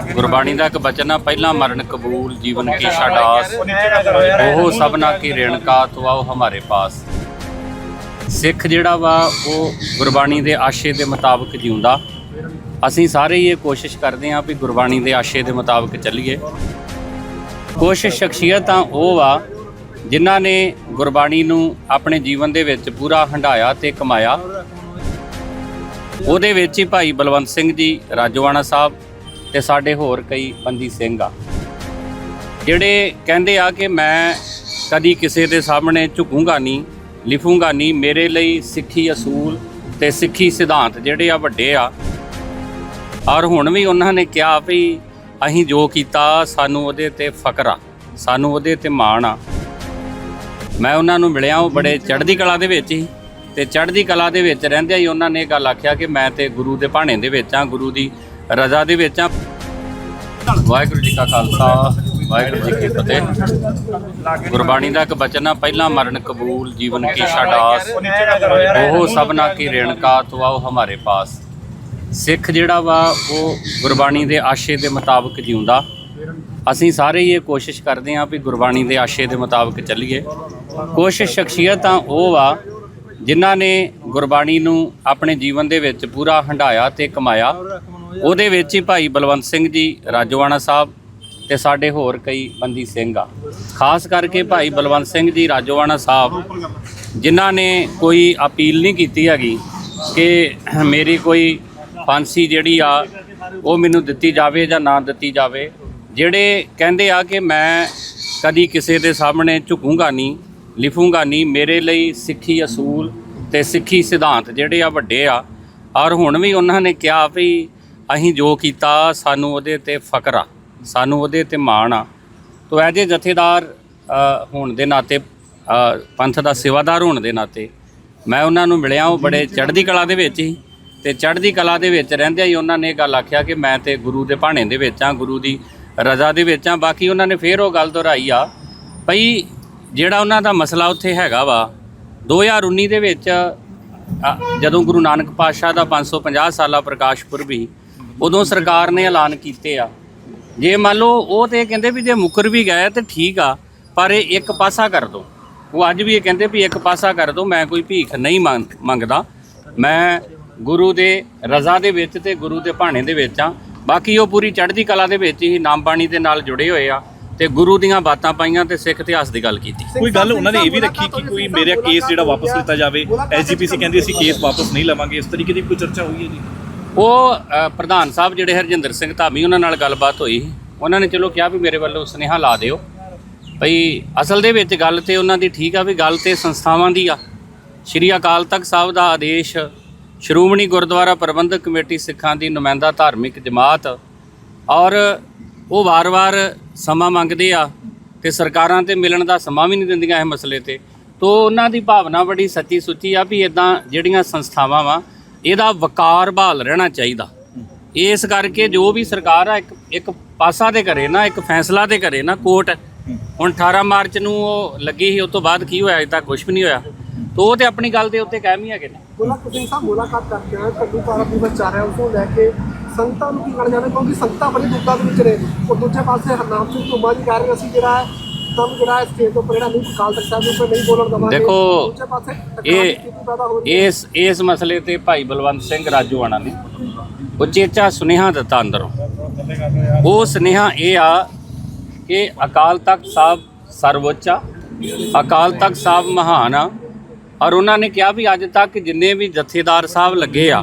ਗੁਰਬਾਣੀ ਦਾ ਇੱਕ ਬਚਨ ਆ ਪਹਿਲਾ ਮਰਨ ਕਬੂਲ ਜੀਵਨ ਕੀ ਛਾਡਾਸ ਉਹ ਸਭਨਾ ਕੀ ਰੇਣਕਾ ਤੋ ਆਓ ਹਮਾਰੇ ਪਾਸ। ਸਿੱਖ ਜਿਹੜਾ ਵਾ ਉਹ ਗੁਰਬਾਣੀ ਦੇ ਆਸ਼ੇ ਦੇ ਮੁਤਾਬਕ ਜਿਉਂਦਾ। ਅਸੀਂ ਸਾਰੇ ਹੀ ਇਹ ਕੋਸ਼ਿਸ਼ ਕਰਦੇ ਹਾਂ ਵੀ ਗੁਰਬਾਣੀ ਦੇ ਆਸ਼ੇ ਦੇ ਮੁਤਾਬਕ ਚੱਲੀਏ। ਕੁਛ ਸ਼ਖਸੀਅਤਾਂ ਉਹ ਵਾ ਜਿਨ੍ਹਾਂ ਨੇ ਗੁਰਬਾਣੀ ਨੂੰ ਆਪਣੇ ਜੀਵਨ ਦੇ ਵਿੱਚ ਪੂਰਾ ਹੰਡਾਇਆ ਤੇ ਕਮਾਇਆ। ਉਹਦੇ ਵਿੱਚ ਹੀ ਭਾਈ ਬਲਵੰਤ ਸਿੰਘ ਜੀ ਰਾਜੋਆਣਾ ਸਾਹਿਬ ਤੇ ਸਾਡੇ ਹੋਰ ਕਈ ਬੰਦੀ ਸਿੰਘ ਆ। ਜਿਹੜੇ ਕਹਿੰਦੇ ਆ ਕਿ ਮੈਂ ਕਦੀ ਕਿਸੇ ਦੇ ਸਾਹਮਣੇ ਝੁਕੂੰਗਾ ਨਹੀਂ, ਲਿਖੂੰਗਾ ਨਹੀਂ, ਮੇਰੇ ਲਈ ਸਿੱਖੀ ਅਸੂਲ ਤੇ ਸਿੱਖੀ ਸਿਧਾਂਤ ਜਿਹੜੇ ਆ ਵੱਡੇ ਆ। ਔਰ ਹੁਣ ਵੀ ਉਹਨਾਂ ਨੇ ਕਿਹਾ ਵੀ ਅਸੀਂ ਜੋ ਕੀਤਾ ਸਾਨੂੰ ਉਹਦੇ ਤੇ ਫਕਰ ਆ, ਸਾਨੂੰ ਉਹਦੇ ਤੇ ਮਾਣ ਆ। ਮੈਂ ਉਹਨਾਂ ਨੂੰ ਮਿਲਿਆ, ਉਹ ਬੜੇ ਚੜ੍ਹਦੀ ਕਲਾ ਦੇ ਵਿੱਚ ਹੀ, ਤੇ ਚੜ੍ਹਦੀ ਕਲਾ ਦੇ ਵਿੱਚ ਰਹਿੰਦਿਆਂ ਹੀ ਉਹਨਾਂ ਨੇ ਇਹ ਗੱਲ ਆਖਿਆ ਕਿ ਮੈਂ ਤੇ ਗੁਰੂ ਦੇ ਭਾਣੇ ਦੇ ਵਿੱਚ ਆ, ਗੁਰੂ ਦੀ ਰਜ਼ਾ ਦੇ ਵਿੱਚ ਆ। ਵਾਹਿਗੁਰੂ ਜੀ ਕਾ ਖਾਲਸਾ, ਵਾਹਿਗੁਰੂ ਜੀ ਕੀ ਫਤਿਹ। ਗੁਰਬਾਣੀ ਦਾ ਇੱਕ ਬਚਨ ਆ, ਪਹਿਲਾ ਮਰਨ ਕਬੂਲ, ਜੀਵਨ ਕੀ ਛਾਡਾਸ ਉਹ ਸਭਨਾ ਕੀ ਰੇਣਕਾ ਤੋ ਆਓ ਹਮਾਰੇ ਪਾਸ। ਸਿੱਖ ਜਿਹੜਾ ਵਾ, ਉਹ ਗੁਰਬਾਣੀ ਦੇ ਆਸ਼ੇ ਦੇ ਮੁਤਾਬਕ ਜਿਉਂਦਾ। ਅਸੀਂ ਸਾਰੇ ਹੀ ਇਹ ਕੋਸ਼ਿਸ਼ ਕਰਦੇ ਹਾਂ ਵੀ ਗੁਰਬਾਣੀ ਦੇ ਆਸ਼ੇ ਦੇ ਮੁਤਾਬਕ ਚੱਲੀਏ। ਕੁਛ ਸ਼ਖਸੀਅਤਾਂ ਉਹ ਵਾ, ਜਿਨ੍ਹਾਂ ਨੇ ਗੁਰਬਾਣੀ ਨੂੰ ਆਪਣੇ ਜੀਵਨ ਦੇ ਵਿੱਚ ਪੂਰਾ ਹੰਡਾਇਆ ਤੇ ਕਮਾਇਆ। ਉਹਦੇ ਵਿੱਚ ਹੀ ਭਾਈ ਬਲਵੰਤ ਸਿੰਘ ਜੀ, ਰਾਜੋਆਣਾ ਸਾਹਿਬ ਤੇ ਸਾਡੇ ਹੋਰ ਕਈ ਬੰਦੀ ਸਿੰਘ ਆ। ਖਾਸ ਕਰਕੇ ਭਾਈ ਬਲਵੰਤ ਸਿੰਘ ਜੀ, ਰਾਜੋਆਣਾ ਸਾਹਿਬ, ਜਿਨ੍ਹਾਂ ਨੇ ਕੋਈ ਅਪੀਲ ਨਹੀਂ ਕੀਤੀ ਹੈਗੀ ਕਿ ਮੇਰੀ ਕੋਈ ਫਾਂਸੀ ਜਿਹੜੀ ਆ, ਉਹ ਮੈਨੂੰ ਦਿੱਤੀ ਜਾਵੇ ਜਾਂ ਨਾ ਦਿੱਤੀ ਜਾਵੇ। ਜਿਹੜੇ ਕਹਿੰਦੇ ਆ ਕਿ ਮੈਂ ਕਦੀ ਕਿਸੇ ਦੇ ਸਾਹਮਣੇ ਝੁਕੂੰਗਾ ਨਹੀਂ, ਲਿਖੂੰਗਾ ਨਹੀਂ, ਮੇਰੇ ਲਈ ਸਿੱਖੀ ਅਸੂਲ ਤੇ ਸਿੱਖੀ ਸਿਧਾਂਤ ਜਿਹੜੇ ਆ ਵੱਡੇ ਆ। ਔਰ ਹੁਣ ਵੀ ਉਹਨਾਂ ਨੇ ਕਿਹਾ ਵੀ ਅਸੀਂ ਜੋ ਕੀਤਾ, ਸਾਨੂੰ ਉਹਦੇ ਤੇ ਫਕਰ ਆ। ਸਾਨੂੰ ਉਹਦੇ ਤੇ ਮਾਣ ਆ। ਤੋ ਐਜ ਏ ਜਥੇਦਾਰ ਹੋਣ ਦੇ ਨਾਤੇ ਪੰਥ ਦਾ ਸੇਵਾਦਾਰ ਹੋਣ ਦੇ ਨਾਤੇ, ਮੈਂ ਉਹਨਾਂ ਨੂੰ ਮਿਲਿਆ, ਉਹ ਬੜੇ ਚੜ੍ਹਦੀ ਕਲਾ ਦੇ ਵਿੱਚ ਹੀ। ਤੇ ਚੜ੍ਹਦੀ ਕਲਾ ਦੇ ਵਿੱਚ ਰਹਿੰਦਿਆਂ ਹੀ ਉਹਨਾਂ ਨੇ ਇਹ ਗੱਲ ਆਖਿਆ ਕਿ ਮੈਂ ਤੇ ਗੁਰੂ ਦੇ ਭਾਣੇ ਦੇ ਵਿੱਚ ਆ ਗੁਰੂ ਦੀ ਰਜ਼ਾ ਦੇ ਵਿੱਚ ਆ ਬਾਕੀ ਉਹਨਾਂ ਨੇ ਫੇਰ ਉਹ ਗੱਲ ਦੁਹਰਾਈ ਆ, ਭਈ ਜਿਹੜਾ ਉਹਨਾਂ ਦਾ ਮਸਲਾ ਉੱਥੇ ਹੈਗਾ ਵਾ 2019 ਦੇ ਵਿੱਚ ਜਦੋਂ ਗੁਰੂ ਨਾਨਕ ਪਾਤਸ਼ਾਹ ਦਾ 550 ਸਾਲਾ ਪ੍ਰਕਾਸ਼ ਪੁਰਬ ਸੀ ਉਦੋਂ ਸਰਕਾਰ ਨੇ ਐਲਾਨ ਕੀਤੇ ਆ। ਜੇ ਮੰਨ ਲਓ ਉਹ ਤੇ ਕਹਿੰਦੇ ਵੀ ਜੇ ਮੁਕਰ ਵੀ ਗਏ ਤੇ ਠੀਕ ਆ, ਪਰ ਇਹ ਇੱਕ ਪਾਸਾ ਕਰ ਦੋ। ਉਹ ਅੱਜ ਵੀ ਇਹ ਕਹਿੰਦੇ ਵੀ ਇੱਕ ਪਾਸਾ ਕਰ ਦੋ, ਮੈਂ ਕੋਈ ਭੀਖ ਨਹੀਂ ਮੰਗ- ਮੰਗਦਾ। ਮੈਂ ਗੁਰੂ ਦੇ ਰਜ਼ਾ ਦੇ ਵਿੱਚ ਤੇ ਗੁਰੂ ਦੇ ਭਾਣੇ ਦੇ ਵਿੱਚ ਆ। ਬਾਕੀ ਉਹ ਪੂਰੀ ਚੜ੍ਹਦੀ ਕਲਾ ਦੇ ਵਿੱਚ ਹੀ ਨਾਮ ਬਾਣੀ ਦੇ ਨਾਲ ਜੁੜੇ ਹੋਏ ਆ ਤੇ ਗੁਰੂ ਦੀਆਂ ਬਾਤਾਂ ਪਾਈਆਂ ਤੇ ਸਿੱਖ ਇਤਿਹਾਸ ਦੀ ਗੱਲ ਕੀਤੀ। ਕੋਈ ਗੱਲ ਉਹਨਾਂ ਨੇ ਇਹ ਵੀ ਰੱਖੀ ਕਿ ਕੋਈ ਮੇਰਾ ਕੇਸ ਜਿਹੜਾ ਵਾਪਸ ਲਿੱਤਾ ਜਾਵੇ ਐਸਜੀਪੀਸੀ ਕਹਿੰਦੀ ਅਸੀਂ ਕੇਸ ਵਾਪਸ ਨਹੀਂ ਲਵਾਂਗੇ, ਇਸ ਤਰੀਕੇ ਦੀ ਕੋਈ ਚਰਚਾ ਹੋਈ ਹੈ ਜੀ? ਉਹ ਪ੍ਰਧਾਨ ਸਾਹਿਬ ਜਿਹੜੇ ਹਰਜਿੰਦਰ ਸਿੰਘ ਧਾਮੀ, ਉਹਨਾਂ ਨਾਲ ਗੱਲਬਾਤ ਹੋਈ ਸੀ। ਉਹਨਾਂ ਨੇ ਚਲੋ ਕਿਹਾ ਵੀ ਮੇਰੇ ਵੱਲੋਂ ਸੁਨੇਹਾ ਲਾ ਦਿਓ। ਭਈ ਅਸਲ ਦੇ ਵਿੱਚ ਗੱਲ ਤੇ ਉਹਨਾਂ ਦੀ ਠੀਕ ਆ ਵੀ ਗੱਲ ਤੇ ਸੰਸਥਾਵਾਂ ਦੀ ਆ। ਸ਼੍ਰੀ ਅਕਾਲ ਤਖਤ ਸਾਹਿਬ ਦਾ ਆਦੇਸ਼, ਸ਼੍ਰੋਮਣੀ ਗੁਰਦੁਆਰਾ ਪ੍ਰਬੰਧਕ ਕਮੇਟੀ ਸਿੱਖਾਂ ਦੀ ਨੁਮਾਇੰਦਾ ਧਾਰਮਿਕ ਜਮਾਤ ਔਰ ਉਹ ਵਾਰ-ਵਾਰ ਸਮਾਂ ਮੰਗਦੇ ਆ ਤੇ ਸਰਕਾਰਾਂ ਤੇ ਮਿਲਣ ਦਾ ਸਮਾਂ ਵੀ ਨਹੀਂ ਦਿੰਦੀਆਂ ਇਹ ਮਸਲੇ ਤੇ। ਤੋ ਉਹਨਾਂ ਦੀ ਭਾਵਨਾ ਬੜੀ ਸੱਚੀ ਸੁੱਚੀ ਆ ਵੀ ਇਦਾਂ ਜਿਹੜੀਆਂ ਸੰਸਥਾਵਾਂ ਵਾ ਇਹਦਾ ਵਕਾਰ ਬਹਾਲ ਰਹਿਣਾ ਚਾਹੀਦਾ। ਇਸ ਕਰਕੇ ਜੋ ਵੀ ਸਰਕਾਰ ਆ, ਇੱਕ ਇੱਕ ਪਾਸਾ ਤੇ ਕਰੇ ਨਾ, ਇੱਕ ਫੈਸਲਾ ਤੇ ਕਰੇ ਨਾ, ਕੋਰਟ ਹੁਣ 18 ਮਾਰਚ ਨੂੰ ਉਹ ਲੱਗੀ ਸੀ, ਉਸ ਤੋਂ ਬਾਅਦ ਕੀ ਹੋਇਆ, ਅਜੇ ਤੱਕ ਕੁਝ ਵੀ ਨਹੀਂ ਹੋਇਆ। ਤੋ ਉਹ ਤੇ ਆਪਣੀ ਗੱਲ ਦੇ ਉੱਤੇ ਕਾਇਮ ਹੀ ਹੈਗੇ ਨੇ। ਮੁਲਾਕਾਤ ਸਿੰਘ ਸਾਹਿਬ ਮੁਲਾਕਾਤ ਕਰਕੇ ਆਏ ਕੱਲੂ ਪਾਰਾ ਦੀ ਬੱਚਾ ਉਸ ਨੂੰ ਲੈ ਕੇ ਸੰਗਤਾਂ ਨੂੰ ਕੀ ਕਹਿਣਾ ਚਾਹੁੰਦੇ ਕਿਉਂਕਿ ਸੰਗਤਾਂ ਬੜੀ ਦੁੱਖਾਂ ਦੇ ਵਿੱਚ ਰਹੇ ਉਹ ਦੂਜੇ ਪਾਸੇ ਹਰਨਾਮ ਸਿੰਘ ਧੁੰਮਾ ਜੀ ਕਹਿ ਰਹੇ ਅਸੀਂ ਜਿਹੜਾ ਤੁਹਾਨੂੰ ਜਿਹੜਾ ਹੈ ਸਟੇਜ ਤੋਂ ਜਿਹੜਾ ਨਹੀਂ ਕਾਲ ਤੱਕ ਸਾਹਿਬ ਦੇ ਉੱਪਰ ਨਹੀਂ ਬੋਲਣ ਦਵਾਂਗੇ ਦੇਖੋ, ਦੂਜੇ ਪਾਸੇ ਇਹ ਇਸ ਇਸ ਮਸਲੇ ਤੇ ਭਾਈ ਬਲਵੰਤ ਸਿੰਘ ਰਾਜੂਆਣਾ ਨੇ ਉਚੇਚਾ ਸੁਨੇਹਾ ਦਿੱਤਾ ਅੰਦਰੋਂ। ਉਹ ਸੁਨੇਹਾ ਇਹ ਆ ਕਿ ਅਕਾਲ ਤਖਤ ਸਾਹਿਬ ਸਰਵਉੱਚ ਆ ਅਕਾਲ ਤਖਤ ਸਾਹਿਬ ਮਹਾਨ ਆ ਔਰ ਉਹਨਾਂ ਨੇ ਕਿਹਾ ਵੀ ਅੱਜ ਤੱਕ ਜਿੰਨੇ ਵੀ ਜਥੇਦਾਰ ਸਾਹਿਬ ਲੱਗੇ ਆ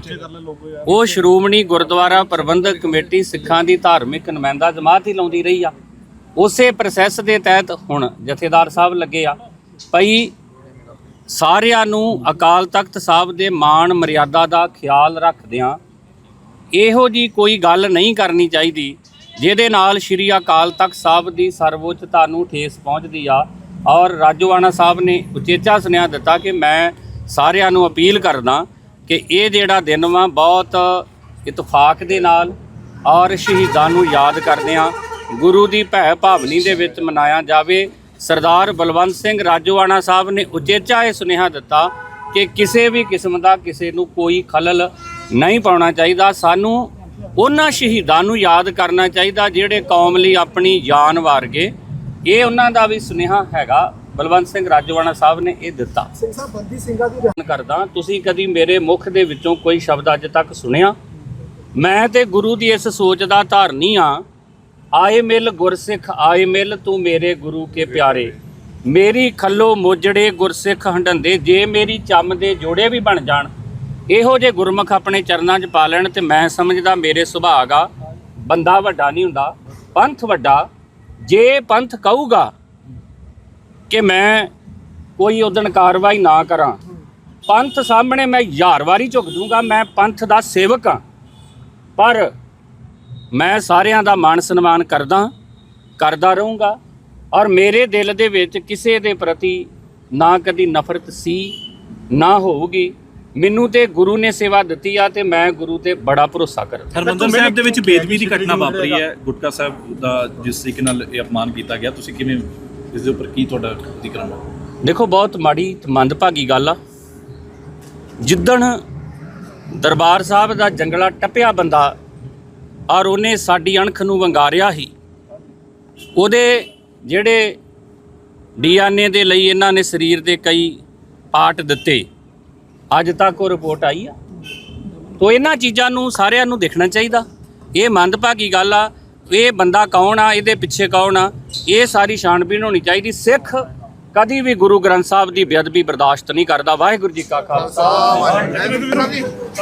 ਉਹ ਸ਼੍ਰੋਮਣੀ ਗੁਰਦੁਆਰਾ ਪ੍ਰਬੰਧਕ ਕਮੇਟੀ ਸਿੱਖਾਂ ਦੀ ਧਾਰਮਿਕ ਨੁਮਾਇੰਦਾ ਜਮਾਤ ਹੀ ਲਾਉਂਦੀ ਰਹੀ ਆ। ਉਸੇ ਪ੍ਰੋਸੈਸ ਦੇ ਤਹਿਤ ਹੁਣ ਜਥੇਦਾਰ ਸਾਹਿਬ ਲੱਗੇ ਆ। ਭਈ ਸਾਰਿਆਂ ਨੂੰ ਅਕਾਲ ਤਖਤ ਸਾਹਿਬ ਦੇ ਮਾਣ ਮਰਿਆਦਾ ਦਾ ਖਿਆਲ ਰੱਖਦਿਆਂ ਇਹੋ ਜੀ ਕੋਈ ਗੱਲ ਨਹੀਂ ਕਰਨੀ ਚਾਹੀਦੀ ਜਿਹਦੇ ਨਾਲ ਸ਼੍ਰੀ ਅਕਾਲ ਤਖਤ ਸਾਹਿਬ ਦੀ ਸਰਵਉੱਚਤਾ ਨੂੰ ਠੇਸ ਪਹੁੰਚਦੀ ਆ। ਔਰ ਰਾਜੋਆਣਾ ਸਾਹਿਬ ਨੇ ਉਚੇਚਾ ਸੁਨੇਹਾ ਦਿੱਤਾ ਕਿ ਮੈਂ ਸਾਰਿਆਂ ਨੂੰ ਅਪੀਲ ਕਰਦਾ ਕਿ ਇਹ ਜਿਹੜਾ ਦਿਨ ਵਾ ਬਹੁਤ ਇਤਫਾਕ ਦੇ ਨਾਲ ਔਰ ਸ਼ਹੀਦਾਂ ਨੂੰ ਯਾਦ ਕਰਦਿਆਂ ਗੁਰੂ ਦੀ ਭੈ ਭਾਵਨੀ ਦੇ ਵਿੱਚ ਮਨਾਇਆ ਜਾਵੇ। ਸਰਦਾਰ ਬਲਵੰਤ ਸਿੰਘ ਰਾਜੋਆਣਾ ਸਾਹਿਬ ਨੇ ਉਚੇਚਾ ਇਹ ਸੁਨੇਹਾ ਦਿੱਤਾ ਕਿ ਕਿਸੇ ਵੀ ਕਿਸਮ ਦਾ ਕਿਸੇ ਨੂੰ ਕੋਈ ਖਲਲ ਨਹੀਂ ਪਾਉਣਾ ਚਾਹੀਦਾ। ਸਾਨੂੰ ਉਹਨਾਂ ਸ਼ਹੀਦਾਂ ਨੂੰ ਯਾਦ ਕਰਨਾ ਚਾਹੀਦਾ ਜਿਹੜੇ ਕੌਮ ਲਈ ਆਪਣੀ ਜਾਨ ਵਾਰ ਗਏ ਇਹ ਉਹਨਾਂ ਦਾ ਵੀ ਸੁਨੇਹਾ ਹੈਗਾ। ਬਲਵੰਤ ਸਿੰਘ ਰਾਜਵਾਨਾ ਸਾਹਿਬ ਨੇ ਇਹ ਦਿੱਤਾ। ਸਿੰਘ ਸਾਹਿਬ ਬੰਦੀ ਸਿੰਘਾਂ ਦੀ ਰਿਹਾਈ ਕਰਦਾ ਤੁਸੀਂ ਕਦੀ ਮੇਰੇ ਮੁਖ ਦੇ ਵਿੱਚੋਂ ਕੋਈ ਸ਼ਬਦ ਅੱਜ ਤੱਕ ਸੁਣਿਆ? ਮੈਂ ਤੇ ਗੁਰੂ ਦੀ ਇਸ ਸੋਚ ਦਾ ਧਾਰਨੀ ਆ ਆਏ ਮਿਲ ਗੁਰਸਿੱਖ, ਆਏ ਮਿਲ ਤੂੰ ਮੇਰੇ ਗੁਰੂ ਕੇ ਪਿਆਰੇ। ਮੇਰੀ ਖੱਲੋ ਮੋਜੜੇ ਗੁਰਸਿੱਖ ਹੰਡੰਦੇ ਜੇ ਮੇਰੀ ਚੰਮ ਦੇ ਜੋੜੇ ਵੀ ਬਣ ਜਾਣ। ਇਹੋ ਜੇ ਗੁਰਮੁਖ ਆਪਣੇ ਚਰਨਾਂ 'ਚ ਪਾ ਲੈਣ ਤੇ ਮੈਂ ਸਮਝਦਾ ਮੇਰੇ ਸੁਭਾਗ ਆ। ਬੰਦਾ ਵੱਡਾ ਨਹੀਂ ਹੁੰਦਾ, ਪੰਥ ਵੱਡਾ। ਜੇ ਪੰਥ ਕਹੂਗਾ ਕਿ ਮੈਂ ਕੋਈ ਉਦਣ ਕਾਰਵਾਈ ਨਾ ਕਰਾਂ, ਪੰਥ ਸਾਹਮਣੇ ਮੈਂ ਹਜ਼ਾਰ ਵਾਰੀ ਝੁਕ ਦੂੰਗਾ ਮੈਂ ਪੰਥ ਦਾ ਸੇਵਕ ਹਾਂ ਪਰ ਮੈਂ ਸਾਰਿਆਂ ਦਾ ਮਾਣ ਸਨਮਾਨ ਕਰਦਾ ਕਰਦਾ ਰਹੂੰਗਾ ਔਰ ਮੇਰੇ ਦਿਲ ਦੇ ਵਿੱਚ ਕਿਸੇ ਦੇ ਪ੍ਰਤੀ ਨਾ ਕਦੀ ਨਫ਼ਰਤ ਸੀ ਨਾ ਹੋਊਗੀ। ਮੈਨੂੰ ਤੇ ਗੁਰੂ ਨੇ ਸੇਵਾ ਦਿੱਤੀ ਆ ਤੇ ਮੈਂ ਗੁਰੂ ਤੇ ਬੜਾ ਭਰੋਸਾ ਕਰਦਾ। ਹਰਮੰਦਰ ਸਾਹਿਬ ਦੇ ਵਿੱਚ ਬੇਦਬੀ ਦੀ ਘਟਨਾ ਵਾਪਰੀ ਹੈ। ਗੁਟਕਾ ਸਾਹਿਬ ਦਾ ਜਿਸ ਤਰੀਕੇ ਨਾਲ ਇਹ ਅਪਮਾਨ ਕੀਤਾ ਗਿਆ ਤੁਸੀਂ ਕਿਵੇਂ ਇਸ ਦੇ ਉੱਪਰ ਕੀ ਤੁਹਾਡਾ ਜ਼ਿਕਰ ਹੈ? ਦੇਖੋ ਬਹੁਤ ਮਾੜੀ ਮੰਦਭਾਗੀ ਗੱਲ ਆ। ਜਿੱਦਣ ਦਰਬਾਰ ਸਾਹਿਬ ਦਾ ਜੰਗਲਾ ਟੱਪਿਆ ਬੰਦਾ ਔਰ ਉਹਨੇ ਸਾਡੀ ਅਣਖ ਨੂੰ ਵੰਗਾਰਿਆ ਹੀ। ਉਹਦੇ ਜਿਹੜੇ ਡੀਐਨਏ ਦੇ ਲਈ ਇਹਨਾਂ ਨੇ ਸਰੀਰ ਦੇ ਕਈ ਪਾਰਟ ਦਿੱਤੇ, ਅੱਜ ਤੱਕ ਉਹ ਰਿਪੋਰਟ ਆਈ ਆ। ਤੋ ਇਹਨਾਂ ਚੀਜ਼ਾਂ ਨੂੰ ਸਾਰਿਆਂ ਨੂੰ ਦੇਖਣਾ ਚਾਹੀਦਾ। ਇਹ ਮੰਦਭਾਗੀ ਗੱਲ ਆ, ਇਹ ਬੰਦਾ ਕੌਣ ਆ, ਇਹਦੇ ਪਿੱਛੇ ਕੌਣ ਆ, ਇਹ ਸਾਰੀ ਛਾਣਬੀਣ ਹੋਣੀ ਚਾਹੀਦੀ। ਸਿੱਖ ਕਦੀ ਵੀ ਗੁਰੂ ਗ੍ਰੰਥ ਸਾਹਿਬ ਦੀ ਬੇਅਦਬੀ ਬਰਦਾਸ਼ਤ ਨਹੀਂ ਕਰਦਾ। ਵਾਹਿਗੁਰੂ ਜੀ ਕਾ ਖਾਲਸਾ।